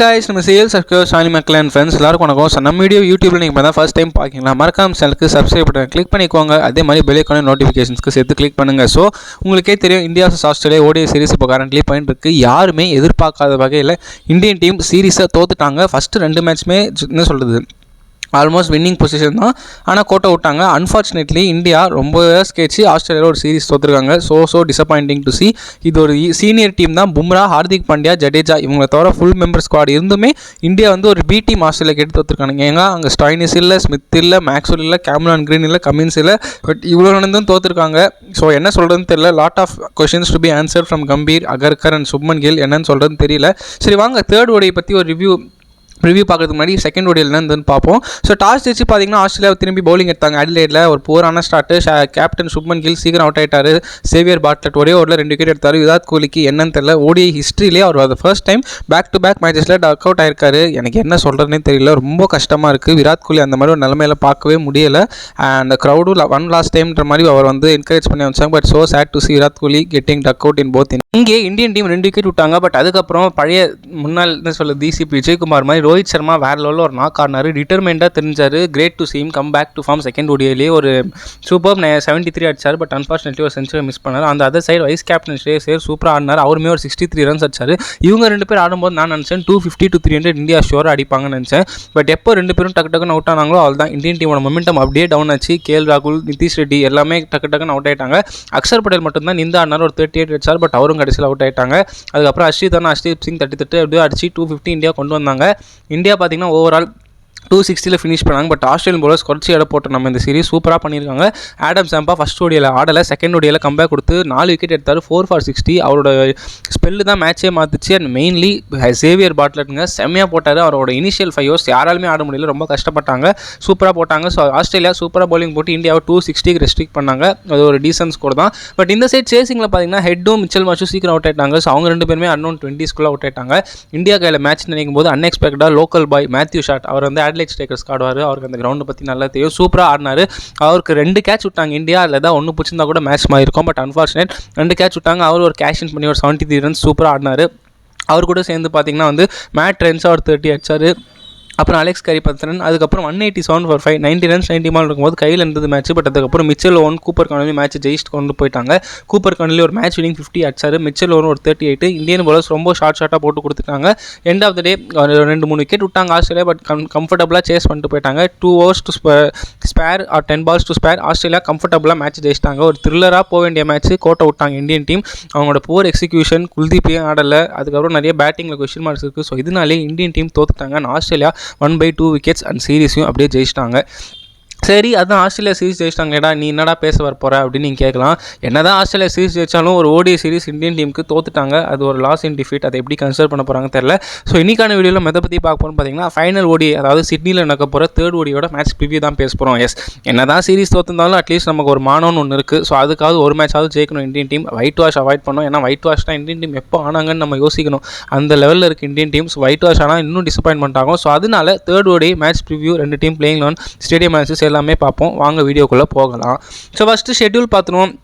Guys நம்ம sale circle சாலி மக்கள் and friends எல்லாருக்கும் வணக்கம். ஸோ நம்ம வீடியோ யூடியூப்ல நீங்கள் பார்த்தா ஃபஸ்ட் டைம் பார்க்கலாம் மறக்காம சேனலுக்கு சப்ஸ்கிரைப் பண்ண கிளிக் பண்ணிக்கோங்க. அதே மாதிரி பெல்லைக்கான நோட்டிஃபிகேஷன்ஸ்க்கு சேர்த்து கிளிக் பண்ணுங்கள் ஸோ உங்களுக்கே தெரியும் இந்தியா ஆஸ்திரேலியா ஓடிய சீரிஸ் இப்போ கரண்ட்லி பண்ணிட்டு இருக்கு யாருமே எதிர்பார்க்காத வகையில் இந்தியன் டீம் சீரிஸை தோத்துட்டாங்க. ஃபஸ்ட்டு ரெண்டு மேட்ச்மே என்ன சொல்கிறது ஆல்மோஸ்ட் வின்னிங் பொசிஷன் தான். ஆனால் கோட்டை விட்டாங்க. அன்ஃபார்ச்சுனேட்லி இந்தியா ரொம்ப இயர்ஸ் கழிச்சு ஆஸ்திரேலியாவில் ஒரு series தோற்றுருக்காங்க so so disappointing to see இது ஒரு சீனியர் டீம் தான். பும்ரா ஹார்திக் பாண்டியா ஜடேஜா இவங்களை தவிர ஃபுல் மெம்பர் ஸ்குவாட் இருந்துமே இந்தியா வந்து ஒரு பி டீம் ஆஸ்திரேலியா எடுத்து தோற்றுருக்காங்க ஏங்க அங்கே ஸ்டாயினிஸ் இல்லை ஸ்மித் இல்லை மேக்ஸ்வெல் இல்லை கேமரான் கிரீன் இல்லை கமின்ஸ் இல்லை. பட் இவ்வளோ நடந்தும் தோற்றுருக்காங்க ஸோ என்ன சொல்கிறதுன்னு தெரியல. Lot of questions to be answered from Gambhir Agarkar and Shubman Gill என்னன்னு சொல்கிறதுன்னு தெரியல. சரி வாங்க. தேர்ட் ஓடையை பற்றி ஒரு ரிவ்யூ ரிவ்யூ பார்க்கறதுக்கு முன்னாடி செகண்ட் ஓடியில் என்னன்னு பார்ப்போம். ஸோ டாஸ் ஜெயிச்சு பார்த்தீங்கன்னா ஆஸ்திரேலியா திரும்பி பவுலிங் எடுத்தாங்க. அடிலேடில் ஒரு போரான ஸ்டார்ட்டு கேப்டன் சுப்மன் கில் சீக்கிரம் அவுட் ஆயிட்டாரு. சேவியர் பாட்லட் ஒரே ஓரில் ரெண்டு விக்கெட் எடுத்தார். விராட் கோலிக்கு என்னன்னு தெரியல. ஓடிஐ ஹிஸ்ட்ரியிலே அவர் அது first time back to back மேட்சஸில் duck out ஆயிருக்காரு. எனக்கு என்ன சொல்கிறதுனே தெரியல. ரொம்ப கஷ்டமாக இருக்குது விராட் கோலி அந்த மாதிரி ஒரு நிலமையில பார்க்கவே முடியல. அந்த க்ரௌடும் ஒன் லாஸ்ட் டைம்ன்ற மாதிரி அவர் வந்து என்கரேஜ் பண்ணி வச்சாங்க. But so sad to see Virat Kohli getting duck out in both இங்கே இந்தியன் டீம் ரெண்டு விக்கெட் விட்டாங்க. பட் அதுக்கப்புறம் பழைய முன்னாள் என்ன சொல்ல டிசிபி விஜயகுமார் மாதிரி ரோஹித் சர்மா வேற லெவலில் ஒரு நாக் ஆடினார். டிட்டர்மெண்டாக தெரிஞ்சார். Great to see him come back to form second ஓடியிலே ஒரு சூப்பர் செவன்ட்டி த்ரீ அடிச்சார். பட் அன்ஃபார்ச்சுனேட்லி ஒரு செஞ்சுரி மிஸ் பண்ணார். அந்த other side vice captain Shreyas சூப்பராக ஆடினார். அவருமே ஒரு சிக்ஸ்டி த்ரீ ரன்ஸ் அடிச்சார். இவங்க ரெண்டு பேர் ஆடும்போது நான் நினச்சேன் two fifty to three hundred India ஷோராக அடிப்பாங்கன்னு நினச்சேன். பட் எப்போ ரெண்டு பேரும் டக்கு டக்குன்னு அவுட் ஆனாங்களோ அவள் தான் இந்தியன் டீமோட மொமெண்டம் அப்படியே டவுன் ஆச்சு. கேஎல் ராகுல் நிதிஷ் ரெட்டி எல்லாமே டக்கு டக்குன்னு அவுட் ஆயிட்டாங்க. அக்ஷர் பட்டேல் மட்டும்தான் நிந்த ஆடினார். ஒரு தேர்ட்டி எயிட் அடிச்சார். பட் அவரும் கடைசியில் அவுட் ஆயிட்டாங்க. அதுக்கப்புறம் அஷ்ரீத் தானே அஸ்ரீத் சிங் தட்டி தட்டு அப்படியே அடிச்சு டூ ஃபிஃப்டி இந்தியா கொண்டு வந்தாங்க. இந்தியா பார்த்திங்கன்னா ஓவரால் டூ சிக்ஸ்டியில் ஃபினிஷ் பண்ணாங்க. பட் ஆஸ்திரேலியன் போலர்ஸ் குறைச்சி இடம் போட்டு நம்ம இந்த சீரிஸ் சூப்பராக பண்ணியிருக்காங்க. ஆடம் சாம்பா ஃபஸ்ட் ஓடியில் ஆடலை. செகண்ட் ஓடியில் கம்பேக் கொடுத்து நாலு விக்கெட் எடுத்தார். ஃபோர் ஃபார் சிக்ஸ்டி அவரோட ஸ்பெல்லு தான் மேட்சே மாற்றுச்சு அண்ட் மெயின்லி சேவியர் பாட்லட்டுங்க செம்மையாக போட்டார். அவரோட இனிஷியல் ஃபைவ் ஹவர்ஸ் யாராலுமே ஆட முடியல. ரொம்ப கஷ்டப்பட்டாங்க. சூப்பராக போட்டாங்க. ஸோ ஆஸ்திரேலியா சூப்பராக பவுலிங் போட்டு இந்தியாவை டூ சிக்ஸ்டிக்கு ரெஸ்ட்ரிக்ட் பண்ணாங்க. அது ஒரு டீசன் ஸ்கோர் தான். பட் இந்த சைட் சேசிங்கில் பார்த்தீங்கன்னா ஹெட்டும் மிச்சல் மாச்சும் சீக்கிரம் அவுட் ஆயிட்டாங்க. ஸோ அவங்க ரெண்டு பேருமே அன்னோன் டுவெண்ட்டிஸ்குள்ளே அவுட் ஆயிட்டாங்க. இந்தியா கையில் மேட்ச் நினைக்கும் போது அன்எக்ஸ்பெக்டாக லோக்கல் பாய் மேத்யூ ஷாட் அவர் வந்து ஆட்லைட் ஸ்ட்ரைக்கர்ஸ் ஆடுவார் அவருக்கு அந்த கிரவுண்டை பற்றி நல்லா தெரியும். சூப்பராக ஆடினார். அவருக்கு ரெண்டு கேட்ச் விட்டாங்க. இந்தியா அதில் தான் ஒன்று பிடிச்சிருந்தா கூட மேட்ச் மாதிரி இருக்கும். பட் அன்ஃபார்ச்சுனேட் ரெண்டு கேட்ச் விட்டாங்க. அவர் ஒரு கேஷ் இன் பண்ணி ஒரு செவன்ட்டி த்ரீ ரன்ஸ் சூப்பராக ஆடினார். அவர் கூட சேர்ந்து பார்த்தீங்கன்னா வந்து மேட் ரென்ஸாக அவர் தேர்ட்டி அடிச்சார். அப்புறம் அலெக்ஸ் கரி பத்தரன் அதுக்கப்புறம் one eighty seven for five ninety runs ninety mall இருக்கும்போது கையில் இருந்தது மேட்ச் பட் அதுக்கப்புறம் Mitchell Owen Cooper Connolly match ஜெயிச்சுட்டு கொண்டு போயிட்டாங்க. கூப்பர் கனலி ஒரு மேட்ச் வினிங் ஃபிஃப்டி அடிச்சார் மிச்சல் ஓன் ஒரு தேர்ட்டி எயிட் இந்தியன் பாலர்ஸ் ரொம்ப ஷார்ட் ஷார்ட்டாக போட்டு கொடுத்துட்டாங்க. எண்ட் ஆஃப் த டே ரெண்டு மூணு விக்கெட் விட்டாங்க ஆஸ்திரேலியா பட் கம் கம்ஃபர்டபுளாக சேஸ் பண்ணிட்டு போயிட்டாங்க. Two overs to spare or ten balls to spare Australia கம்ஃபர்டபுளாக மேட்ச் ஜெயிச்சிட்டாங்க. ஒரு த்ரில்லராக போக வேண்டிய மேட்ச் கோட்டை விட்டாங்க இந்தியன் டீம் அவங்களோட போர் எக்ஸிக்யூஷன் குல்தீப்பையும் ஆடலை. அதுக்கப்புறம் நிறைய பேட்டிங்கில் கொஸ்டின் மார்க்ஸ் இருக்குது ஸோ இதனாலே Indian team தோத்துட்டாங்க. Australia one by two wickets and சீரீஸையும் அப்படியே ஜெயிச்சிட்டாங்க. சரி அதான் ஆஸ்திரேலியா சீரிஸ் ஜெயிச்சிட்டாங்கடா நீ என்னடா பேச வர போகிற அப்படின்னு நீங்கள் கேட்கலாம். என்னதான் ஆஸ்திரேலியா சீரிஸ் ஜெயிச்சாலும் ஒரு ஓடிஐ சீரிஸ் இந்தியன் டீமுக்கு தோத்துட்டாங்க. அது ஒரு லாஸ் இன் டிஃபீட் அதை எப்படி கன்சிடர் பண்ண போகிறாங்க தெரியல. ஸோ இன்னிக்கான வீடியோவில் மெதை பற்றி பார்க்க போகிறோம் பார்த்தீங்கன்னா ஃபைனல் ஓடி அதாவது சிட்னியில் நடக்க போகிற தேர்ட் ஓடியோட மேட்ச் ப்ரிவியூ தான் பேச போகிறோம் எஸ் என்னதான் சீரிஸ் தோத்துருந்தாலும் அட்லீஸ்ட் நமக்கு ஒரு மானம்னு ஒன்று இருக்குது ஸோ அதுக்காவது ஒரு மேட்சாவது ஜெயிக்கணும் Indian team white wash avoid பண்ணோம் ஏன்னா ஒயிட் வாஷ் தான் இந்தியன் டீம் எப்போ ஆனாங்கன்னு நம்ம யோசிக்கணும். அந்த லெவலில் இருக்குது இந்தியன் டீம்ஸ் ஒயிட் வாஷ் ஆனால் இன்னும் டிசப்பாயின்மெண்ட் ஆகும். ஸோ அதனால தேர்ட் ஓடி மேட்ச் ப்ரிவியூ ரெண்டு டீம் பிளேயிங் லோன் ஸ்டேடியம் மேட்சஸ் எல்லாமே பார்ப்போம். வாங்க வீடியோக்குள்ளே போகலாம். ஸோ ஃபஸ்ட்டு ஷெட்யூல் பார்த்துருவோம்.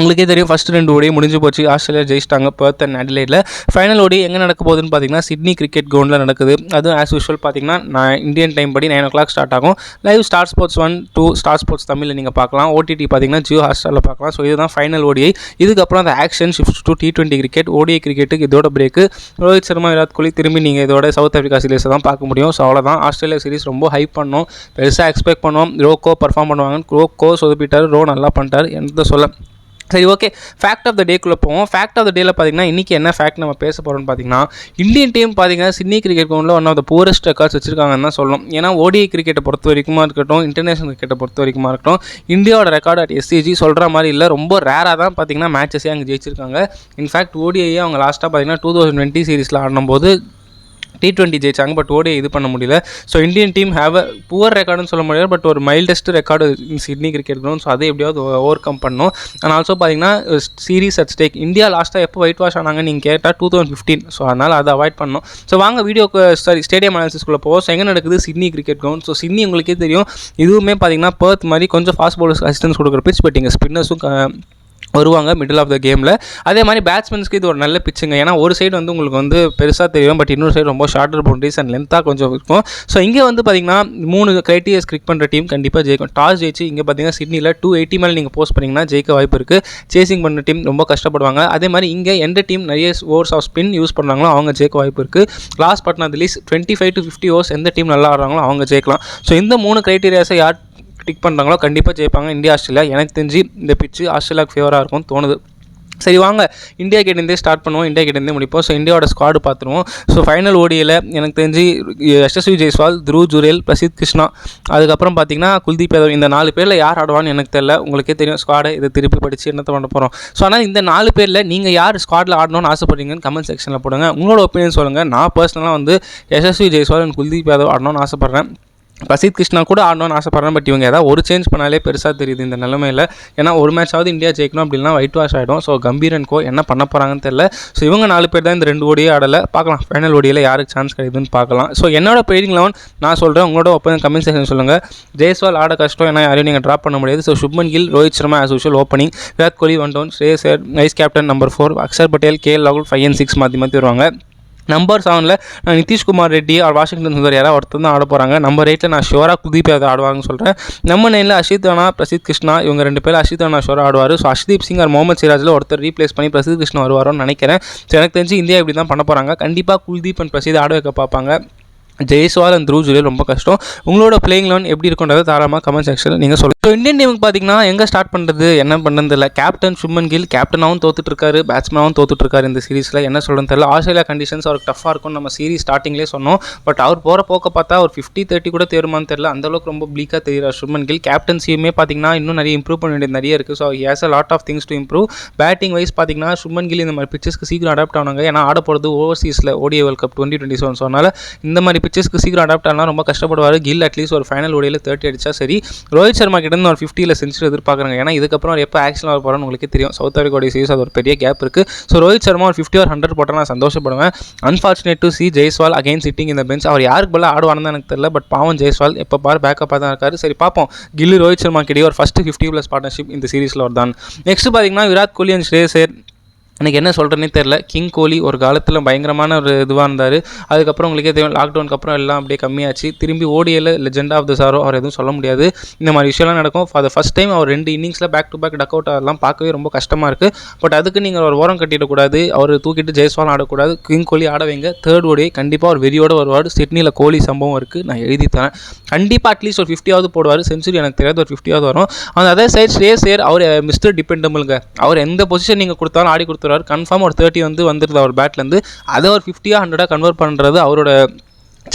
உங்களுக்கே தெரியும் ஃபஸ்ட்டு ரெண்டு ஓடி முடிஞ்சு போச்சு. ஆஸ்திரேலியா ஜெயிச்சிட்டாங்க பர்த் அண்ட் அடிலைடில் ஃபைனல் ஓடி எங்கே நடக்க போகுதுன்னு பார்த்தீங்கன்னா சிட்னி கிரிக்கெட் கிரவுண்டில் நடக்குது. அதுவும் ஆஸ் யூஷுவல் பார்த்தீங்கன்னா நான் இந்தியன் டைம் படி நைன் ஓ கிளாக் ஸ்டார்ட் ஆகும். Live Star Sports one two Star Sports தமிழில் நீங்கள் பார்க்கலாம் ஓடிடி பார்த்தீங்கன்னா ஜியோ ஹாஸ்டாரில் பார்க்கலாம் ஸோ இதுதான் ஃபைனல் ஓடிஐ இதுக்கப்புறம் அந்த action shift to T twenty cricket ODI கிரிக்கெட்டுக்கு இதோட பிரேக்கு ரோஹித் சர்மா விராட் கோலி திரும்பி நீங்கள் இதோட சவுத் ஆஃப்ரிக்கா சீரீஸை தான் பார்க்க முடியும். ஸோ அவ்வளோதான் ஆஸ்திரேலியா சீரிஸ் ரொம்ப ஹைப் பண்ணோம். பெருசாக எக்ஸ்பெக்ட் பண்ணோம். ரோக்கோ பர்ஃபார்ம் பண்ணுவாங்க ரோக்கோ சொதப்பிட்டார். ரோ நல்லா பண்ணிட்டார். எந்த சொல்ல சரி ஓகே ஃபேக்ட் ஆஃப் த டேக்குள்ளே போவோம். ஃபேக்ட் ஆஃப் த டேயில் பார்த்தீங்கன்னா இன்றைக்கி என்ன ஃபேக்ட் நம்ம பேச போகிறோம்னு பார்த்தீங்கன்னா இந்தியன் டீம் பார்த்தீங்கன்னா சிட்னி கிரிக்கெட் கிரவுண்டில் one of the poorest records வச்சிருக்காங்கன்னு தான் சொல்லணும். ஏன்னா ஓடிஐ கிரிக்கெட்டை பொறுத்த வரைக்குமா இருக்கட்டும் இன்டர்நேஷனல் கிரிக்கெட்டை பொறுத்த வரைக்குமா இருக்கட்டும் இந்தியாவோட ரெக்கார்ட் அட் எஸ்சிஜி சொல்கிற மாதிரி இல்லை. ரொம்ப ரேராக தான் பார்த்தீங்கன்னா மேட்சஸே அங்கே ஜெயிச்சிருக்காங்க. இன்ஃபேக்ட் ஓடிஐயே அவங்க லாஸ்ட்டாக பார்த்தீங்கன்னா டூ தௌசண்ட் டுவெண்ட்டி சீரிஸில் ஆடும்போது டி டுவெண்ட்டி ஜெயிச்சாங்க பட் ஓடி இது பண்ண முடியல. So Indian team have a poor ரெக்கார்டுன்னு சொல்ல முடியாது பட் ஒரு mildest record Sydney cricket ground so அதை எப்படியாவது ஓவர் கம் பண்ணணும். அண்ட் ஆல்சோ பார்த்தீங்கன்னா சீரிஸ் அட் ஸ்டேக் இந்தியா லாஸ்ட்டாக எப்போ ஒயிட் வாஷ் ஆனாங்க நீங்கள் கேட்டால் டூ தௌசண்ட் ஃபிஃப்டீன் ஸோ அதனால் அதை அவாய்ட் பண்ணணும். ஸோ வாங்க வீடியோக்கு சாரி ஸ்டேடியம் அனாலிசிஸ்குள்ளே போவோம். ஸோ எங்கே நடக்குது? Sydney cricket ground so Sydney உங்களுக்கே தெரியும். இதுவுமே பார்த்தீங்கன்னா பர்த் மாதிரி கொஞ்சம் ஃபாஸ்ட் பவுலர்ஸ் அசிஸ்டன்ஸ் கொடுக்குற பிச் பட் இங்கே ஸ்பின்னர்ஸும் வருவாங்க மிடில் ஆஃப் த கேமில் அதே மாதிரி பேட்ஸ்மேன்ஸ்க்கு இது ஒரு நல்ல பிச்சுங்க ஏன்னா ஒரு சைடு வந்து உங்களுக்கு வந்து பெருசாக தெரியும் பட் இன்னொரு சைடு ரொம்ப ஷார்ட்டர் பவுண்டரிஸ் அண்ட் லென்த்தாக கொஞ்சம் இருக்கும். ஸோ இங்கே வந்து பார்த்தீங்கன்னா மூணு கிரைட்டீரியாஸ் கிளிக் பண்ணுற டீம் கண்டிப்பாக ஜெயிக்கும். டாஸ் ஜெயிச்சு இங்கே பார்த்தீங்கன்னா சிட்னியில் டூ எயிட்டி மேலே நீங்கள் போஸ்ட் பண்ணிங்கன்னா ஜெயிக்க வாய்ப்பு இருக்குது சேசிங் பண்ண டீம் ரொம்ப கஷ்டப்படுவாங்க. அதே மாதிரி இங்கே எந்த டீம் நிறைய ஓவர்ஸ் ஆஃப் ஸ்பின் யூஸ் பண்ணுறாங்களோ அவங்க ஜெயிக்க வாய்ப்பு இருக்குது last but not least twenty five to fifty overs எந்த டீம் நல்லா ஆடுறாங்களோ அவங்க ஜெயிக்கலாம். ஸோ இந்த மூணு கிரைட்டீரியாஸை யார் டிக் பண்ணுறாங்களோ கண்டிப்பாக ஜெயிப்பாங்க இந்தியா ஆஸ்திரேலியா. எனக்கு தெரிஞ்சு இந்த பிச்சு ஆஸ்திரேலியாவுக்கு ஃபேவராக இருக்கும் தோணுது. சரி வாங்க. இந்தியா கேட்டிருந்தே ஸ்டார்ட் பண்ணுவோம். இந்தியா கிட்டேருந்தே முடிப்போம். ஸோ இந்தியாவோட ஸ்குவாடு பார்த்துருவோம். ஸோ ஃபைனல் ஓடியில் எனக்கு தெரிஞ்சு எஸ்எஸ்வி ஜெய்ஸ்வால் த்ருவ் ஜுரேல் பிரசித் கிருஷ்ணா அதுக்கப்புறம் பார்த்தீங்கன்னா குல்தீப் யாதவ் இந்த நாலு பேரில் யார் ஆடுவான்னு எனக்கு தெரியல. உங்களுக்கே தெரியும் ஸ்குவாடை இதை திருப்பி படித்து என்னத்தை பண்ண போகிறோம் ஸோ ஆனால் இந்த நாலு பேரில் நீங்கள் யார் ஸ்குவாடில் ஆடணும்னு ஆசைப்படுறீங்கன்னு கமெண்ட் செக்ஷனில் போடுங்க. உங்களோட ஒப்பீனியன் சொல்லுங்கள் நான் பர்சனலாக வந்து யஷஸ்வி ஜெய்ஸ்வால் அண்ட் குல்தீப் யாதவ் ஆடணும்னு ஆசைப்பட்றேன். பசித் கிருஷ்ணா கூட ஆடணும்னு ஆசைப்பட்றேன் பட் இவங்க ஏதாவது ஒரு சேஞ்ச் பண்ணாலே பெருசாக தெரியுது இந்த நிலமையில். ஏன்னா ஒரு மேட்சாவது இந்தியா ஜெயிக்கணும் அப்படின்னா ஒயிட் வாஷ் ஆகிடும் ஸோ கம்பீரன் கோ என்ன பண்ண போகிறாங்கன்னு தெரியல. ஸோ இவங்க நாலு பேர் தான் இந்த ரெண்டு ஓடியே ஆடலை. பார்க்கலாம் ஃபைனல் ஓடியில் யாருக்கு சான்ஸ் கிடைக்குதுன்னு பார்க்கலாம். ஸோ என்னோட பிளேயிங் லெவன் நான் சொல்கிறேன் உங்களோட ஒப்பன் கமெண்ட் செக்ஷன் சொல்லுங்கள் ஜெய்ஸ்வால் ஆட கஷ்டம் ஏன்னா யாரையும் நீங்கள் ட்ராப் பண்ண முடியாது. So Shubman Gill Rohit Sharma as usual opening Virat Kohli one down Shreyas vice captain number four Axar Patel K ராகுல் ஃபைவ் அண்ட் சிக்ஸ் மாற்றி மாற்றி வருவாங்க. நம்பர் செவனில் நான் நிதிஷ்குமார் ரெட்டி அவர் வாஷிங்டன் சுந்தர் யாராவது ஒருத்தர் தான் ஆட போகிறாங்க நம்பர் எயிட்டில் நான் ஷோராக குதீப் யாதவ் ஆடுவாங்கன்னு சொல்கிறேன் நம்ம நைனில் அஷித் அண்ணா பிரசித் கிருஷ்ணா இவங்க ரெண்டு பேரும் அஷித் அண்ணா ஷோரா ஆடுவார். ஸோ அஷ்தீப் சிங் அவர் முகமது சிராஜில் ஒருத்தர் ரீப்ளேஸ் பண்ணி பிரசித் கிருஷ்ணா வருவாரோன்னு நினைக்கிறேன். எனக்கு தெரிஞ்சு இந்தியா இப்படி தான் பண்ண போகிறாங்க கண்டிப்பாக குல்தீப் அண்ட் பிரசித் ஆட வைக்க பார்ப்பாங்க. ஜெய்ஸ்வால் அண்ட் த்ரூ ஜூலியர் ரொம்ப கஷ்டம். உங்களோட பிளேயிங் லெவன் எப்படி இருக்குன்றதை தாராளமாக கமெண்ட் செக்ஷனில் நீங்கள் சொல்லுங்கள் ஸோ இந்தியன் டீமுக்கு பார்த்தீங்கன்னா எங்கே ஸ்டார்ட் பண்ணுறது என்ன பண்ணுறது இல்லை கேப்டன் சுமன் கில் கேப்டனாகவும் தோத்துட்ருக்காரு பேட்ஸ்மனாகவும் பேட்ஸ்மேனாகவும் இந்த சீரிஸில் என்ன சொல்கிறேன்னு தெரியல. ஆஸ்திரேலியா கண்டிஷன்ஸ் அவருக்கு டஃப்பாக இருக்கும் நம்ம சீரிஸ் ஸ்டார்டிங்லேயே சொன்னோம். பட் அவர் போகிற போக்க பார்த்தா ஒரு ஃபிஃப்டி தேர்ட்டி கூட தேருமான்னு தெரியல. அந்தளவுக்கு ரொம்ப ப்ளீக்காக தெரியுறாரு சுமன் கில் கேப்டன்சியுமே பார்த்தீங்கன்னா இன்னும் நிறைய இம்ப்ரூவ் பண்ண வேண்டியது நிறைய இருக்குது so has a lot of things to improve batting wise பார்த்தீங்கன்னா சுமன் கில் இந்த மாதிரி பிச்சஸ்க்கு சீக்கிரம் அடாப்ட் ஆனாங்க. ஏன்னா ஆட போகிறது ஓவர்சீஸில் ODI world cup twenty twenty seven so அதனால் இந்த மாதிரி பிச்சஸ்க்கு சீக்கிரம் அடாப்ட் ஆனால் ரொம்ப கஷ்டப்படுவார். கில் அட்லீஸ்ட் ஒரு ஃபைனல் ஓடியில் தேர்ட்டி அடிச்சா சரி. ரோஹித் சர்மா கிட்ட இருந்து ஒரு ஃபிஃப்டியில் செஞ்சு எதிர்பார்க்குறாங்க. ஏன்னா இதுக்கப்புறம் அவர் எப்போ ஆக்ஷன் வர போகிறான்னு உங்களுக்கு தெரியும். சவுத் ஆஃப்ரிக்காவுடைய சீரிஸ் அது ஒரு பெரிய கேப் இருக்குது ஸோ ரோஹித் சர்மா ஒரு ஃபிஃப்டி ஒரு ஹண்ட்ரட் போட்டால் நான் சந்தோஷப்படுவேன். Unfortunate to see Jaiswal again sitting இந்த பெஞ்ச் அவர் யாருக்கு பல ஆடுவான்னு எனக்கு தெரியல. பட் பாவம் ஜெய்ஸ்வால் எப்போ பார் பேக்கப்பாக தான் இருக்காரு. சரி பார்ப்போம். கில்லு ரோஹித் சர்மா கிடையாது ஒரு ஃபஸ்ட்டு ஃபிஃப்டி ப்ளஸ் பார்ட்னர்ஷிப் இந்த சீரிஸில் வருதான் நெக்ஸ்ட் பார்த்தீங்கன்னா விராட் கோலி அண்ட் ஸ்ரேசர் எனக்கு என்ன சொல்கிறேனே தெரில கிங் கோலி ஒரு காலத்தில் பயங்கரமான ஒரு இதுவாக இருந்தார். அதுக்கப்புறம் உங்களுக்கே தெரியும் லாக்டவுனுக்கு அப்புறம் எல்லாம் அப்படியே கம்மியாச்சு. திரும்பி ஓடியில் லெஜெண்ட் ஆஃப் த சாரோ அவர் எதுவும் சொல்ல முடியாது. இந்த மாதிரி விஷயம்லாம் நடக்கும். ஃபார் த ஃபஸ்ட் டைம் அவர் ரெண்டு இன்னிங்ஸில் back to back duck out அதெல்லாம் பார்க்கவே ரொம்ப கஷ்டமாக இருக்குது பட் அதுக்கு நீங்கள் ஒரு ஓரம் கட்டிடக்கூடாது அவர் தூக்கிட்டு ஜெய்ஸ்வால் ஆடக்கூடாது. கிங் கோலி ஆட வைங்க. தேர்ட் ஓடியை கண்டிப்பாக அவர் வெறியோடு வருவார். சிட்னியில் கோலி சம்பவம் இருக்குது நான் எழுதி தரேன் கண்டிப்பாக அட்லீஸ்ட் ஒரு ஃபிஃப்டியாவது போடுவார். செஞ்சுரி எனக்கு தெரியாது. ஒரு ஃபிஃப்டியாவது வரும். அந்த அதே சைட் ஸ்ரேஸ் சேர் அவர் மிஸ்டர் டிபெண்டபிளுங்க அவர் எந்த பொசிஷன் நீங்கள் கொடுத்தாலும் ஆடி கொடுத்துருவார் கன்ஃபார்ம் ஒரு தேர்ட்டி வந்து வந்துடுது அவர் பேட்லேருந்து அதை ஒரு ஃபிஃப்டியாக ஹண்ட்ரடாக கன்வெர்ட் பண்ணுறது அவரோட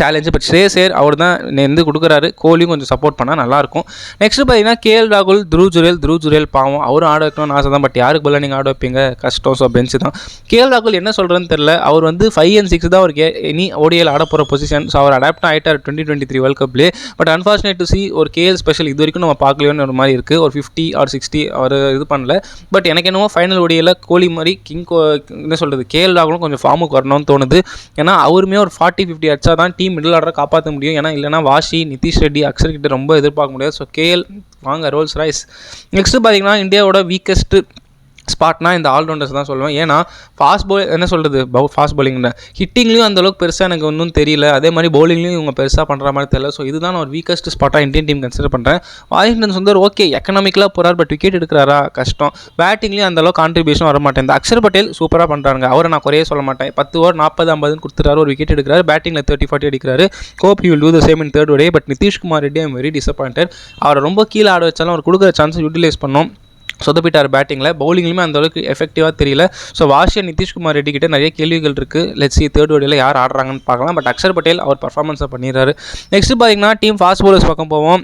சேலஞ்சு பட் ஸ்ரேயசேர் அவர் தான் வந்து கொடுக்குறாரு. கோலியும் கொஞ்சம் சப்போர்ட் பண்ணால் நல்லாயிருக்கும். நெக்ஸ்ட் பார்த்தீங்கன்னா கேஎல் ராகுல் த்ரூ ஜுரேல் த்ரூ ஜுரேல் பாவம். அவரும் ஆட வைக்கணும்னு ஆசை தான். பட் யாருக்கு பதிலாக நீங்கள் ஆட வைப்பீங்க? கஷ்டம். ஸோ பெஞ்சு தான். கேஎல் ராகுல் என்ன சொல்கிறேன்னு தெரில அவர் வந்து ஃபைவ் அண்ட் சிக்ஸ் தான் கே இனி ஓடிஎல் ஆட போகிற பொசிஷன் ஸோ அவர் அடாப்ட் ஆகிட்டார் டுவெண்ட்டி டுவெண்ட்டி த்ரீ வேர்ல்ட் கப்லேயே பட் அன்ஃபார்ச்சுனேட் டு சி ஒரு கேஎல் ஸ்பெஷல் இது வரைக்கும் நம்ம பார்க்கலையோன்னு ஒரு மாதிரி இருக்குது ஒரு ஃபிஃப்டி ஆர் சிக்ஸ்டி அவர் இது பண்ணல. பட் எனக்கு என்னவோ ஃபைனல் ஓடியில் கோலி மாதிரி கிங் கோ என்ன சொல்கிறது கேஎல் ராகுலும் கொஞ்சம் ஃபார்முக்கு வரணும்னு தோணுது. ஏன்னா அவருமே ஒரு ஃபார்ட்டி ஃபிஃப்டி அடிச்சா தான் டீம் மிடில் ஆர்டரை காப்பாற்ற முடியும். ஏன்னா இல்லைனா வாஷி நிதிஷ் ரெட்டி அக்ஷர் கிட்ட ரொம்ப எதிர்பார்க்க முடியாது. ஸோ கேஎல் வாங்க ரோல்ஸ் ரைஸ் நெக்ஸ்ட் பார்த்தீங்கன்னா இந்தியாவோட வீக்கஸ்ட்டு ஸ்பாட்னா இந்த ஆல்ரவுண்டர்ஸ் தான் சொல்லுவேன். ஏன்னா ஃபாஸ்ட் பால் என்ன சொல்கிறது பவு ஃபாஸ்ட் பவுலிங்னு ஹிட்டிங்லேயும் அந்தளவுக்கு பெருசாக எனக்கு ஒன்றும் தெரியல. அதே மாதிரி பவுலிங்லேயும் இவங்க பெருசாக பண்ணுற மாதிரி தெரியல. ஸோ இதுதான் நான் ஒரு வீக்கஸ்ட் ஸ்பாட்டாக இந்தியன் டீம் கன்சிடர் பண்ணுறேன் வாஷிங்டன் சுந்தர் ஓகே எக்கனாமிக்கலாக போகிறார் பட் விக்கெட் எடுக்கிறாரா? கஷ்டம். பேட்டிங்லேயும் அந்தளவுக்கு கான்ட்ரிபியூஷன் வர மாட்டேன் இந்த அக்ஷர் பட்டேல் சூப்பராக பண்ணுறாங்க அவரை நான் குறைய சொல்ல மாட்டேன். பத்து ஓவர் நாற்பது ஐம்பதுன்னு கொடுத்துறாரு ஒரு விக்கெட் எடுக்கிறாரு. பேட்டிங்கில் தேர்ட்டி ஃபார்ட்டி அடிக்கிறாரு. Hope you will do the same in third day but Nitishkumar Reddy I'm very disappointed அவரை ரொம்ப கீழே ஆட வச்சாலும் அவர் கொடுக்குற சான்ஸ் யூட்டிலைஸ் பண்ணோம். சொதப்பிட்டார் பேட்டிங்கில் பவுலிங்லையுமே அந்த அளவுக்கு எஃபெக்டிவாக தெரியல. ஸோ வாஷியா நிதிஷ்குமார் ரெட்டி கிட்ட நிறைய கேள்விகள் இருக்குது லெட்ஸ் சி தேர்ட் ஓடியில் யார் ஆடுறாங்கன்னு பார்க்கலாம். பட் அக்ஷர் பட்டேல் அவர் பர்ஃபார்மன்ஸை பண்ணிடுறாரு. நெக்ஸ்ட் பார்த்தீங்கன்னா டீம் ஃபாஸ்ட் பவுலர்ஸ் பக்கம் போவோம்.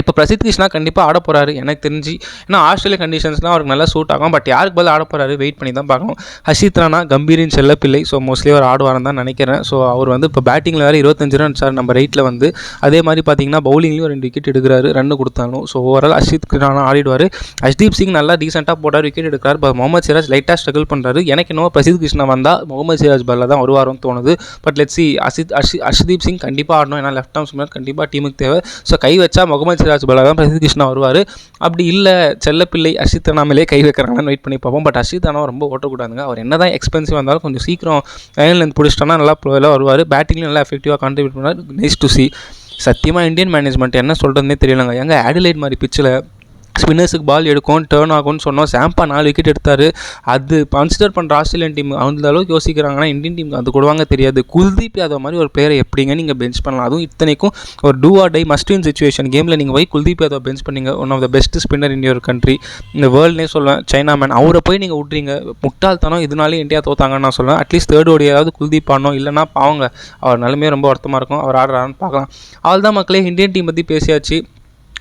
இப்போ பிரசித் கிருஷ்ணா கண்டிப்பாக ஆட போகிறாரு எனக்கு தெரிஞ்சு ஏன்னா ஆஸ்திரேலியா கண்டிஷன்ஸ்லாம் அவருக்கு நல்லா சூட் ஆகும். பட் யாருக்கு பதில் ஆட போகிறாரு வெயிட் பண்ணி தான் பார்க்கணும். ஹர்ஷித் ராணா கம்பீரின் செல்லப்பிள்ளை. ஸோ மோஸ்ட்லி அவர் ஆடுவார்னு தான் நினைக்கிறேன். ஸோ அவர் வந்து இப்போ பேட்டிங்கில் வேறு இருபத்தஞ்சு ரன் சார் நம்ம ரைட்டில் வந்து அதே மாதிரி பார்த்தீங்கன்னா பவுலிங்லேயும் ரெண்டு விக்கெட் எடுக்கிறாரு. ரன் கொடுத்தாலும். ஸோ ஓவரால் ஹர்ஷித் ராணா ஆடிடுவார். ஹர்ஷ்தீப் சிங் நல்லா டீசெண்டாக போட்டார் விக்கெட் எடுக்கிறார். பட் முகமது சிராஜ் லைட்டாக ஸ்ட்ரகிள் பண்ணுறாரு எனக்கு என்னவோ பிரசித் கிருஷ்ணா வந்தால் முகமது சிராஜ் பல்ல தான் வருவாரும் தோணுது. பட் லெட்ஸி சி அசித் அஷி ஹர்ஷ்தீப் சிங் கண்டிப்பாக ஆடணும். ஏன்னா லெஃப்ட் ஆர்ம் ஸ்பின்னர் கண்டிப்பாக டீமுக்கு தேவை. ஸோ கை வச்சா முகமது சிராஜ் பதிலாக பிரசித் கிருஷ்ணா வருவார். அப்படி இல்லை செல்லப்பிள்ளை அஷித் அண்ணாமலே கை வைக்கிறாங்கன்னு வெயிட் பண்ணி பார்ப்போம். பட் அஷித் அண்ணா ரொம்ப ஓட்டக்கூடாதுங்க. அவர் என்ன தான் எக்ஸ்பென்சிவ் இருந்தாலும் கொஞ்சம் சீக்கிரம் லைன்லேருந்து பிடிச்சிட்டோன்னா நல்லா எல்லாம் வருவார். பேட்டிங்லையும் நல்லா எஃபெக்டிவாக கான்ட்ரிபியூட் பண்ணார் நைஸ் டு சி சத்தியமாக இந்தியன் மேனேஜ்மெண்ட் என்ன சொல்கிறதுனே தெரியலங்க. எங்கள் ஆடிலைட் மாதிரி பிச்சில் ஸ்பின்னர்ஸுக்கு பால் எடுக்கும் டேர்ன் ஆகும்னு சொன்னோம். சாம்பா நாலு விக்கெட் எடுத்தார். அது கன்சிடர் பண்ணுற ஆஸ்திரேலியன் டீம் அந்த அளவுக்கு யோசிக்கிறாங்கன்னா இந்தியன் டீமுக்கு அது கொடுவாங்க தெரியாது. குல்தீப் யாதவ் மாதிரி ஒரு பிளேயரை எப்படிங்க நீங்கள் பெஞ்ச் பண்ணலாம்? அதுவும் இத்தனைக்கும் ஒரு do or die must in situation கேமில் நீங்கள் போய் குல்தீப் யாதவ் பெஞ்ச் பண்ணீங்க. One of the best spinner in your country இந்த வேர்ல்ட்னே சொல்லுவேன் சைனா மேன் அவரை போய் நீங்கள் விட்றீங்க முட்டாள்தனம் இதனாலே இந்தியா தோத்தாங்கன்னு நான் சொல்லுவேன் அட்லீஸ்ட் தேர்ட் ஓடியாவது குல்தீப் ஆடணும். இல்லைனா பாவங்க அவர் நிலைமையே ரொம்ப வருத்தமாக இருக்கும். அவர் ஆடுறாருன்னு பார்க்கலாம். அவள் தான் மக்களே இந்தியன் டீம் பற்றி பேசியாச்சு.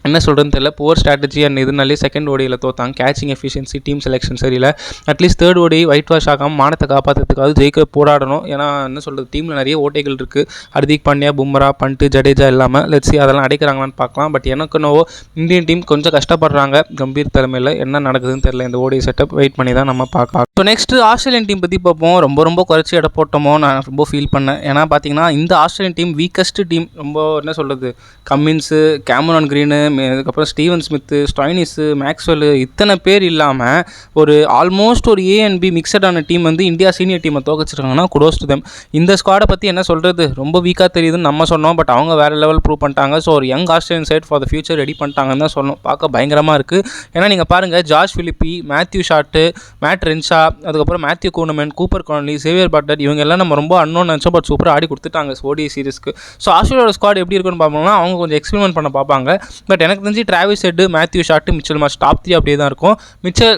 என்ன சொல்கிறதுன்னு தெரியல. புவர் ஸ்ட்ராட்டஜி அண்ட் இதனாலே செகண்ட் ஓடியில் தோத்தாங்க. கேச்சிங் எஃபிஷியன்சி டீம் செலெக்ஷன் சரியில்லை. At least third ODI white wash ஆகாமல் மானத்தை காப்பாற்றுறதுக்காவது ஜெயிக்க போராடணும். ஏன்னா என்ன சொல்கிறது டீமில் நிறைய ஓட்டைகள் இருக்குது ஹர்திக் பாண்டியா பும்ரா பண்ட்டு ஜடேஜா இல்லாமல் லெட்ஸி அதெல்லாம் அடைக்கிறாங்களான்னு பார்க்கலாம். பட் எனக்கு என்னவோ இந்தியன் டீம் கொஞ்சம் கஷ்டப்படுறாங்க. கம்பீர் தலைமையில் என்ன நடக்குதுன்னு தெரியல. இந்த ஓடி செட்டப் வெயிட் பண்ணி தான் நம்ம பார்க்கலாம். இப்போ நெக்ஸ்ட் ஆஸ்திரேலியன் டீம் பற்றி பார்ப்போம். ரொம்ப ரொம்ப குறைச்சி இட போட்டோமோ நான் ரொம்ப ஃபீல் பண்ணேன். ஏன்னா பார்த்தீங்கன்னா இந்த ஆஸ்திரேலியன் டீம் வீக்கஸ்ட் டீம் ரொம்ப என்ன சொல்கிறது கம்மின்ஸு கேமரான் க்ரீனு அதுக்கப்புறம் ஸ்டீவன் ஸ்மித்து ஸ்டாய்னிஸு மேக்ஸ்வெல் இத்தனை பேர் இல்லாமல் ஒரு ஆல்மோஸ்ட் ஒரு ஏ அண்ட் பி மிக்சடான டீம் வந்து இந்தியா சீனியர் டீமை தோக்கச்சிருக்காங்கன்னா குடோஸ் டு தெம் இந்த ஸ்குவாடை பற்றி என்ன சொல்கிறது ரொம்ப வீக்காக தெரியுதுன்னு நம்ம சொன்னோம் பட் அவங்க வேறு லெவல் ப்ரூவ் பண்ணிட்டாங்க. ஸோ ஒரு young Australian side for the future ready பண்ணிட்டாங்கன்னு தான் சொல்லணும் பார்க்க பயங்கரமாக இருக்குது ஏன்னா நீங்கள் பாருங்கள் George Philippe Matthew Short Matt Renshaw அதுக்கப்புறம் Matthew Kuhnemann Cooper Connolly Xavier Bartlett இவங்க எல்லாம் நம்ம ரொம்ப அன்னோன் நினச்சோம் பட் சூப்பராக ஆடி கொடுத்துட்டாங்க ஓடி சீரிஸ்க்கு ஸோ ஆஸ்திரேலியாவோட ஸ்குவாட் எப்படி இருக்குன்னு பார்ப்போம்னா அவங்க கொஞ்சம் எக்ஸ்பெரிமெண்ட் பண்ண பார்ப்பாங்க. பட் எனக்கு தெரிஞ்சு Travis Head Matthew Short Mitchell Marsh top three அப்படியே தான் இருக்கும். மிச்சல்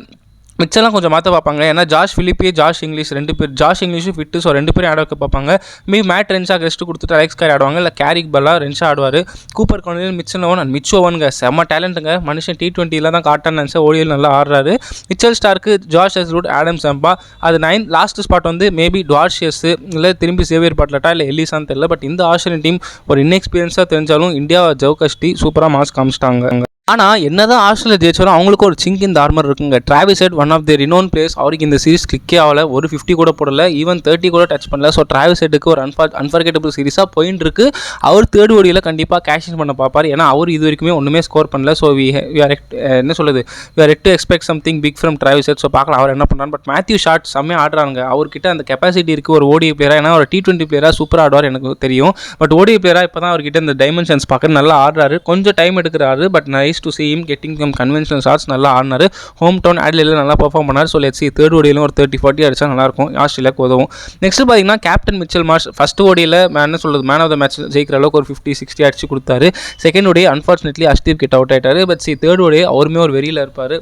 மிச்சம்லாம் கொஞ்சம் மாற்ற பார்ப்பாங்க. ஏன்னா ஜாஷ் ஃபிலிப்பி ஜாஷ் இங்கிலீஷ் ரெண்டு பேர் ஜாஷ் இங்கிலீஷும் ஃபிட்டு ஸோ ரெண்டு பேரும் ஆட வைக்க பார்ப்பாங்க. மீ மேட் ரென்ஷாக்கு ரெஸ்ட் கொடுத்துட்டு அலெக்ஸ் கார் ஆடுவாங்க. இல்லை கேரிக் பல்லா ரென்ஷா ஆடுவார். Cooper Connolly Mitchell Owen and Mitch ஓவனுங்க. செம்ம டேலண்ட்டுங்க மனுஷன் டி டுவெண்ட்டியில் தான் காட்டன் நினச்சா ஓடியில் நல்லா ஆடுறாரு. மிச்சல் ஸ்டார்க்கு ஜாஷ் எஸ்ரூட் ஆடம் சம்பா. அது நைன் லாஸ்ட் ஸ்பாட் வந்து மேபி டுவார்ஷியஸ் இல்லை திரும்பி சேவியர் பாட்லட்டா இல்லை எல்லிசான்னு தெரியல பட் இந்த ஆஸ்திரேலியன் டீம் ஒரு இன்எக்ஸ்பீரியன்ஸாக தெரிஞ்சாலும் இந்தியா ஜவுகஷ்டி சூப்பராக மாஸ் காமிச்சிட்டாங்க ஆனால் என்னதான் ஆஸ்திரேலியா ஜெயிச்சாலும் அவங்களுக்கு ஒரு சிங்க் இந்த ஆர்மர் இருக்குங்க. Travis Head one of the renowned players அவருக்கு இந்த சீரிஸ் கிளிக்கே ஆகல. ஒரு ஃபிஃப்டி கூட போடல. ஈவன் தேர்ட்டி கூட டச் பண்ணல. ஸோ டிராவிஸ் ஹெட்டுக்கு ஒரு அன்ஃபார் அன்ஃபர்கெட்டபிள் சீரிஸாக போயின்னு இருக்கு அவர் தேர்ட் ஓடியில் கண்டிப்பாக கேஷின் பண்ண பார்ப்பார் ஏன்னா அவர் இது வரைக்குமே ஒன்றுமே ஸ்கோர் பண்ணல. ஸோ வி வி ஆர் என்ன சொல்லுது we are to expect something big from Travis Head so பார்க்கலாம். அவர் என்ன பண்ணார் பட் மேத்யூ ஷார்ட் செம்மையாக ஆடுறாங்க அவர்கிட்ட அந்த கெப்பாசிட்டி இருக்குது ஒரு ஓடி பிளேயராக ஏன்னா ஒரு டி டுவெண்ட்டி பிளேயராக சூப்பராக ஆடுவார் எனக்கு தெரியும். பட் ஓடி பிளேயராக இப்போ தான் அவர்கிட்ட இந்த டைமென்ஷன்ஸ் பார்க்க நல்லா ஆடுறாரு. கொஞ்சம் டைம் எடுக்கிறாரு. But nice to see him getting come conventional shots நல்லா ஆடினார். ஹோம் டவுன் ஆட்லியில் நல்லா பர்ஃபார்ம் பண்ணார். ஸோ லெட்ஸ் தேர்ட் ஓடியிலும் ஒரு தேர்ட்டி ஃபார்ட்டி அடிச்சா நல்லாயிருக்கும். ஆஸ்திரேலியாவுக்கு உதவும். நெக்ஸ்ட் பார்த்தீங்கன்னா கேப்டன் மிச்சல் மார்ஷ் ஃபஸ்ட் ஓடியில் என்ன சொல்கிறது மேன் ஆஃப் த மேட்ச் ஜெயிக்கிற அளவுக்கு ஒரு ஃபிஃப்டி சிக்ஸ்டி அடிச்சு கொடுத்தாரு. செகண்ட் ஓடி அன்ஃபார்ச்சுனேட்லி அஷ்தீப் கிட்ட அவுட் ஆகிட்டார் பட் சி தேர்ட் ஓடி அவருமே ஒரு வெறியில் இருப்பார்.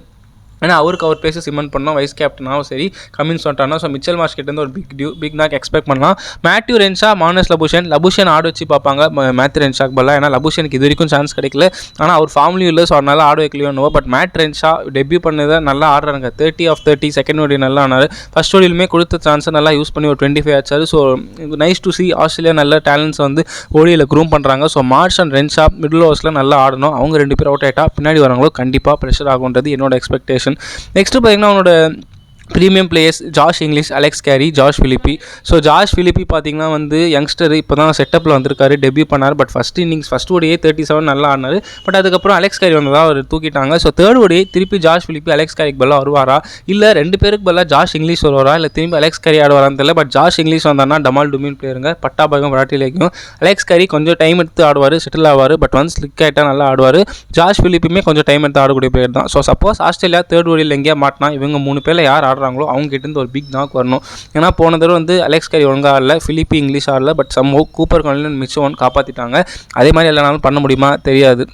ஏன்னா அவருக்கு அவர் பேசி சிமெண்ட் பண்ணோம் வைஸ் கேப்டனாகவும் சரி கமின்ஸ் வந்துட்டானா ஸோ மிச்சல் மார்ஷ் கிட்டேருந்து ஒரு big due big knock expect பண்ணலாம். Matthew Renshaw Marnus Labuschagne Labuschagne ஆட வச்சு பார்ப்பாங்க மேத்யூ ரென்ஷாக்கு பதிலாக ஏன்னா லபுஷனுக்கு இது வரைக்கும் சான்ஸ் கிடைக்கல. ஆனால் அவர் ஃபார்ம்லையும் இல்லை ஸோ அதனால ஆட வைக்கலையோன்னு பட் மேட் ரென்ஷா டெபியூ பண்ணதை நல்லா ஆடுறாங்க தேர்ட்டி ஆஃப் தேர்ட்டி செகண்ட் ஓடி நல்லா ஆனார். ஃபர்ஸ்ட் ஓடியிலுமே கொடுத்த சான்ஸை நல்லா யூஸ் பண்ணி ஒரு twenty five ஆச்சாரு so nice to see Australia நல்ல டேலண்ட்ஸ் வந்து ஓடியில் க்ரூம் பண்ணுறாங்க so Marsh and Renshaw middle ஓவர்ஸில் நல்லா ஆடணும். அவங்க ரெண்டு பேரும் அவுட் ஆகிட்டா பின்னாடி வரவங்களும் கண்டிப்பாக ப்ரெஷர் ஆகுன்றது என்னோட எக்ஸ்பெக்டேஷன் நெக்ஸ்ட்டு பார்த்தீங்கன்னா அவனோட premium players Josh Inglis Alex Carey Josh Philippe so Josh Philippe பார்த்தீங்கன்னா வந்து யங்ஸ்டர் இப்போ தான் செட்டப்பில் வந்திருக்காரு டெபியூ பண்ணார். பட் ஃபஸ்ட் இன்னிங்ஸ் ஃபஸ்ட் ஓடியே தேர்ட்டி செவன் நல்லா ஆடினார். பட் அதுக்கப்புறம் அலெக்ஸ் கேரி வந்ததாக அவர் தூக்கிட்டாங்க. ஸோ தேர்ட் ஓடியே திருப்பி ஜாஷ் ஃபிலிப்பி அலெக்ஸ் கேரிக்கு பதிலாக வருவாரா? இல்லை ரெண்டு பேருக்கு பதிலாக ஜாஷ் இங்கிலீஷ் வருவாரா? இல்லை திரும்பி அலெக்ஸ் கேரி ஆடுவாரான்னு தெரியல. பட் ஜாஷ் இங்கிலீஷ் வந்தான்னா டமால் டுமின் பிளேயருங்க பட்டாபாகம் விராட்டிலேக்கும். அலெக்ஸ் கேரி கொஞ்சம் டைம் எடுத்து ஆடுவார் செட்டில் ஆவார். பட் ஒன்ஸ் ஸ்லிக் ஆகிட்டா நல்லா ஆடுவார். ஜாஷ் ஃபிலிப்புமே கொஞ்சம் டைம் எடுத்து ஆடக்கூடிய பிளேயர் தான். ஸோ சப்போஸ் ஆஸ்திரேலியா தேர்ட் ஓடியில் எங்கேயா மாட்டினா இவங்க மூணு பேரில் யார் ஆடுறாங்களோ அவங்க கிட்டேருந்து ஒரு பிக் நாக் வரணும். ஏன்னா போன தடவை வந்து அலெக்ஸ் கரி ஒழுங்காக ஆடல Philippe Inglis ஆடல but some Cooper Connolly Mitchell Owen காப்பாற்றிட்டாங்க அதே மாதிரி எல்லானாலும் பண்ண முடியுமா? தெரியாது.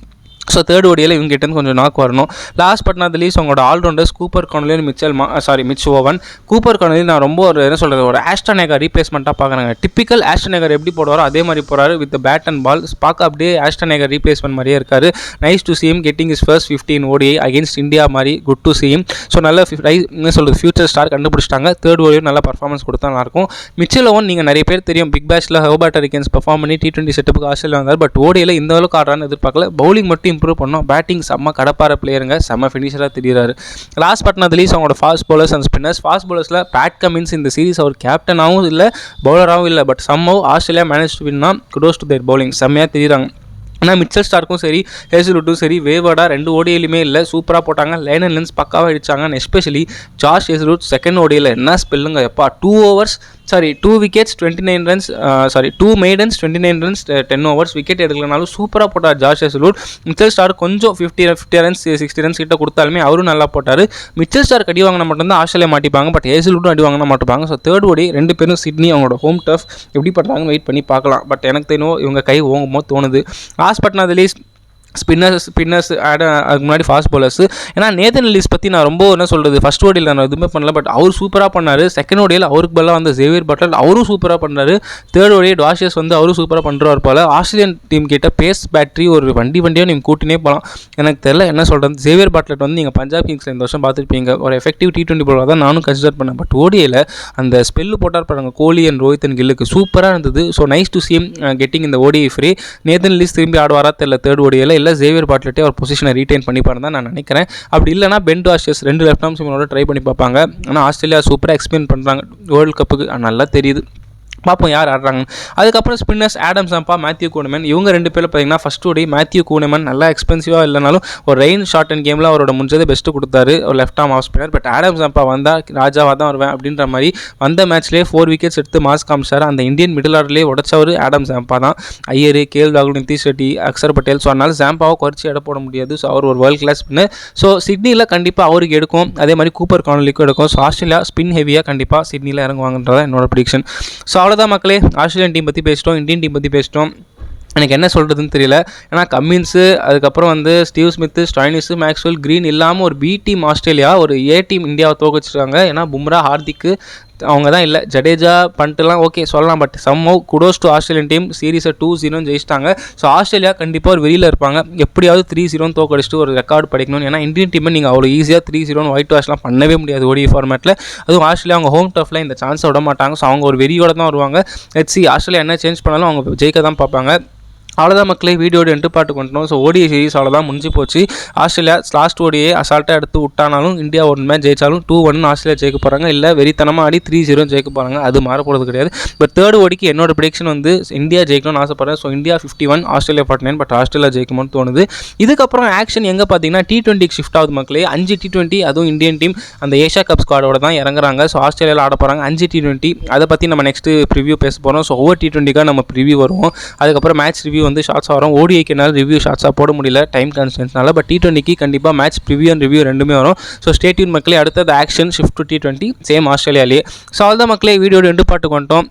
ஸோ தேர்ட் ஓடியில் இவங்க கிட்டேருந்து கொஞ்சம் நாக் வரணும். லாஸ்ட் பட் நாட் லீஸ் அவங்களோட ஆல்ரவுண்டர்ஸ் கூப்பர் கார்னலின் மிச்சல் மா சாரி மிச் ஓவன் கூப்பர் கார்னலின் நான் ரொம்ப ஒரு என்ன சொல்கிறது ஒரு ஆஸ்டனேகர் ரீப்ளேஸ்மெண்ட்டாக பார்க்குறாங்க. டிப்பிக்கல் ஆஸ்டனேகர் எப்படி போடுவாரோ அதே மாதிரி போகிறாரு வித் பேட் அண்ட் பால் பார்க்க அப்படியே ஆஸ்டனேகர் ரீப்ளேஸ்மெண்ட் மாதிரியே இருக்காரு. Nice to see him getting is first fifteen ODI against India மாதிரி good to see him so நல்ல என்ன சொல்கிறது ஃபியூச்சர் ஸ்டார் கண்டுபிடிச்சிட்டாங்க. தேர்ட் ஓடியும் நல்ல பர்ஃபார்மன்ஸ் கொடுத்தா நல்லாயிருக்கும். மிச்சல் ஓவன் நீங்கள் நிறைய பேர் தெரியும் பிக் பேஷில் ஹோபாட்டர் அரிகன்ஸ் பர்ஃபார்ம் பண்ணி டி டுவெண்ட்டி செட்டப்புக்கு ஆஸ்திரேலியா வந்தார். பட் ஓடியில் இந்த அளவுக்கு ஆடுறான்னு எதிர்பார்க்கல. பவுலிங் மட்டும் இம்ப்ரூவ் பண்ணோம். பேட்டிங் செம்ம கடப்பார பிளேயருங்க செம்ம ஃபினிஷராக தெரியுறாரு. லாஸ்ட் பட் நாட் லீஸ் அவங்களோட fast bowlers and spinners fast பவுலர்ஸில் Pat Cummins இந்த சீரிஸ் அவர் கேப்டனாகவும் இல்லை பவுலராகவும் இல்லை. But somehow Australia manage to வின்னா kudos to their bowling செம்மையாக தெரியுறாங்க. ஆனால் மிச்சல் ஸ்டார்க்கும் சரி ஹேசலுட்டும் சரி வேவர்டாக ரெண்டு ஓடியிலுமே இல்லை சூப்பராக போட்டாங்க. லைன் அண்ட் லென்ஸ் பக்காவாக அடிச்சாங்க எஸ்பெஷலி ஜார்ஜ் ஹேசலுட் செகண்ட் ஓடியில் என்ன ஸ்பெல்லுங்க எப்பா two overs sorry two wickets twenty nine runs sorry two maidens twenty nine runs ten overs wicket எடுக்கலனாலும் சூப்பராக போட்டார் ஜார்ஜ் ஹேசலுட் மிச்சல் ஸ்டார் கொஞ்சம் fifty fifty runs sixty runs கிட்ட கொடுத்தாலுமே அவரும் நல்லா போட்டார். மிச்சல் ஸ்டார் அடி வாங்கினா மட்டும்தான் ஆஸ்திரேலியா மாட்டிப்பாங்க பட் ஹேசலுட்டும் அடி வாங்கினா மாட்டிப்பாங்க. ஸோ தேர்ட் ஓடி ரெண்டு பேரும் சிட்னி அவங்களோட ஹோம் டஃப் எப்படி பண்ணுறாங்கன்னு வெயிட் பண்ணி பார்க்கலாம். பட் எனக்கு தெரியும் இவங்க கை ஓங்குமோ தோணுது. Last but not least spinners spinners ஆட அதுக்கு முன்னாடி ஃபாஸ்ட் bowlers. ஏன்னா நேதன் லிஸ் பற்றி நான் ரொம்ப என்ன சொல்கிறது ஃபஸ்ட் ஓடியில் நான் எதுவுமே பண்ணல பட் அவர் சூப்பராக பண்ணார். செகண்ட் ஓடியில் அவருக்கு பதிலாக வந்து ஜேவியர் பட்டல் அவரும் சூப்பராக பண்ணார். தேர்ட் ஓடியில் டாஷியஸ் வந்து அவரும் சூப்பராக பண்ணுறாரு போல். ஆஸ்திரேலியன் டீம் கிட்ட பேஸ் பேட்டரி ஒரு வண்டி வண்டியாக நீங்கள் கூட்டினே போகலாம் எனக்கு தெரியல என்ன சொல்கிறது ஜேவியர் பட்லட் வந்து நீங்கள் பஞ்சாப் கிங்ஸில் இந்த வருஷம் பார்த்துருப்பீங்க. ஒரு எஃபெக்டிவ் டி டுவெண்ட்டி போலாக தான் நானும் கன்சிடர் பண்ணேன். பட் ஓடியில் அந்த ஸ்பெல்லு போட்டார் பாருங்க கோலி அண்ட் ரோஹித் அண்ட் கில்லுக்கு சூப்பராக இருந்தது. So nice to see him getting இந்த ஓடி ஃப்ரீ நேதன் லீஸ் திரும்பி ஆடுவாரா தெரில தேர்ட் ஓடியில். இல்லை ஜேவியர் பாட்லெட்டே அவர் பொசிஷனை ரீட்டைன் பண்ணிப்பாருன்னு தான் நான் நினைக்கிறேன். அப்படி இல்லைனா பென் டாஷஸ் ரெண்டு லெஃப்ட் ஆர்ம் சிமனோட ட்ரை பண்ணி பார்ப்பாங்க. ஆனால் ஆஸ்திரேலியா சூப்பராக எக்ஸ்பிளைன் பண்ணுறாங்க வேர்ல்டு கப்புக்கு நல்லா தெரியுது. பார்ப்போம் யார் ஆடுறாங்க அதுக்கப்புறம் spinners Adam Zampa Matthew Kuhnemann இவங்க ரெண்டு பேரும் பார்த்தீங்கன்னா ஃபஸ்ட் ஓடி மேத்யூ கூனமன் நல்லா எக்ஸ்பென்சிவாக இல்லைனாலும் ஒரு ரெயின் ஷார்ட் அண்ட் கேமில் அவரோட முடிஞ்சதை பெஸ்ட்டு கொடுத்தாரு. ஒரு left arm off spinner but Adam Zampa வந்தால் ராஜாவாக தான் வருவேன் அப்படின்ற மாதிரி வந்த மேட்ச்லேயே ஃபோர் விக்கெட்ஸ் எடுத்து மாஸ் காமிச்சார். அந்த இந்தியன் மிடில் ஆர்டர்லேயே உடச்சவர் ஆடம் சாம்பா தான். ஐயர் கேஎல் ராகுல் நிதிஷ் ரெட்டி அக்ஷர் பட்டேல். ஸோ அதனால் சாம்பாவை குறைச்சி எடை போட முடியாது. ஸோ அவர் ஒரு வேர்ல்ட் கிளாஸ் ஸ்பின்னர் ஸோ சிட்னியில் கண்டிப்பாக அவருக்கு எடுக்கும். அதே மாதிரி கூப்பர் கானலிக்கும் எடுக்கும். ஸோ ஆஸ்திரேலியா ஸ்பின் ஹெவியாக கண்டிப்பாக சிட்னியில் இறங்குவாங்கன்றதான் என்னோட ப்ரிடிக்ஷன் ஸோ அவ்வளோதான் மக்களே. ஆஸ்திரேலியன் டீம் பற்றி பேசிட்டோம் இந்தியன் டீம் பற்றி பேசிட்டோம். எனக்கு என்ன சொல்கிறதுன்னு தெரியல. ஏன்னா கம்மின்ஸு அதுக்கப்புறம் வந்து Steve Smith Stoinis Maxwell Green இல்லாமல் ஒரு பி டீம் ஆஸ்திரேலியா ஒரு ஏ டீம் இந்தியாவை தோக்கச்சிருக்காங்க ஏன்னா பும்ரா ஹார்திக்கு அவங்க தான் இல்லை. ஜடேஜா பண்ணிட்டுலாம் ஓகே சொல்லலாம் but somehow kudos to Australian team சீரீஸை டூ ஜீரோன்னு ஜெயிச்சிட்டாங்க. ஸோ ஆஸ்திரேலியா கண்டிப்பாக ஒரு வெளியில் இருப்பாங்க. எப்படியாவது த்ரீ ஜீரோன்னு தோக்கடிச்சிட்டு ஒரு ரெக்கார்டு படிக்கணும் ஏன்னா இந்தியன் டீமை நீங்கள் அவ்வளோ ஈஸியாக த்ரீ ஜீரோன்னு ஒயிட் வாஷ்லாம் பண்ணவே முடியாது ஓடி ஃபார்மேட்டில் அதுவும் ஆஸ்திரேலியா அவங்க ஹோம் டஃப்பில் இந்த சான்ஸை விட மாட்டாங்க. ஸோ அவங்க ஒரு வெறியோட தான் வருவாங்க. லெட்ஸ் சி ஆஸ்திரேலியா என்ன சேஞ்ச் பண்ணாலும் அவங்க ஜெயிக்க தான் பார்ப்பாங்க. அவ்வளோதான் மக்களே வீடியோடு எண்டு பாட்டு கொண்டோம். ஸோ ஓடிய சீரிஸ் அவ்வளோதான் முடிஞ்சு போச்சு. ஆஸ்திரேலியா லாஸ்ட் ஓடியை அசால்ட்டாக எடுத்து விட்டானாலும் இந்தியா ஒன் மேட்ச் ஜெயிச்சாலும் டூ ஒன் ஆஸ்திரேலியா ஜெயிக்க போகிறாங்க இல்லை வெறித்தனமாக ஆடி த்ரீ ஜீரோ ஜெயிக்க போகிறாங்க அது மாற போகிறது கிடையாது. பட் தேர்ட் ஓடிக்கு என்னோட ப்ரிடிக்ஷன் வந்து இந்தியா ஜெயிக்கணும்னு ஆசைப்பட்றேன். So India fifty one Australia forty nine but Australia ஜெயிக்குமோன்னு தோணுது. இதுக்கப்புறம் ஆக்ஷன் எங்கே பார்த்தீங்கன்னா டி டுவெண்ட்டிக்கு ஷிஃப்ட் ஆகுது மக்களே. அஞ்சு டி டுவெண்ட்டி அதுவும் இந்தியன் டீம் அந்த ஏஷியா கப் ஸ்குவாடோட தான் இறங்குறாங்க. ஸோ ஆஸ்திரேலியாவில் ஆட போகிறாங்க அஞ்சு டி டுவெண்ட்டி அதை பற்றி நம்ம நெக்ஸ்ட்டு ப்ரிவியூ பேச போகிறோம் ஸோ ஒவ்வொரு டி டுவெண்ட்டிக்காக நம்ம ப்ரிவியூ வருவோம். அதுக்கப்புறம் மேட்ச் ரிவ்யூ வந்து ஷார்ட்ஸ் வரும். ஓடிஐக்கு என்னால் ரிவ்யூ ஷார்ட்ஸாக போட முடியல. டைம் கன்ஸ்டன்ஸ்னால பட் டி டுவெண்ட்டிக்கு கண்டிப்பாக மேட்ச் ப்ரிவ்யூ அண்ட் ரிவ்யூ ரெண்டுமே வரும். ஸோ ஸ்டேட்யூன் மக்களே. அடுத்தது action shift to T twenty same ஆஸ்திரேலியாலேயே so அவ்வளோதான் மக்களே. வீடியோட ரெண்டு பாட்டு கொண்டோம்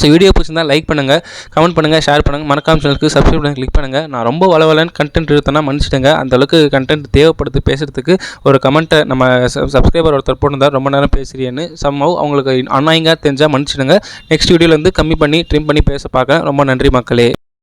ஸோ வீடியோ பிடிச்சிருந்தா லைக் பண்ணுங்கள் கமெண்ட் பண்ணுங்கள் ஷேர் பண்ணுங்கள் மறக்காம சேனலுக்கு சப்ஸ்கிரைப் பண்ணி கிளிக் பண்ணுங்கள் நான் ரொம்ப வளவலன்னு கண்டென்ட் எடுத்தேன்னா மன்னிச்சிடுங்க. அந்த அளவுக்கு கண்டென்ட் தேவைப்படுது பேசுகிறதுக்கு ஒரு கமெண்ட்டை நம்ம சப்ஸ்கிரைபர் ஒருத்தர் போட்டிருந்தார். ரொம்ப நேரம் பேசுகிறேன்னு சம்மவ் அவங்களுக்கு அண்ணாயிங்க தெரிஞ்சால் மன்னிச்சிடுங்க. நெக்ஸ்ட் வீடியோவில் வந்து கம்மி பண்ணி ட்ரிம் பண்ணி பேச பார்க்குறேன். ரொம்ப நன்றி மக்களே.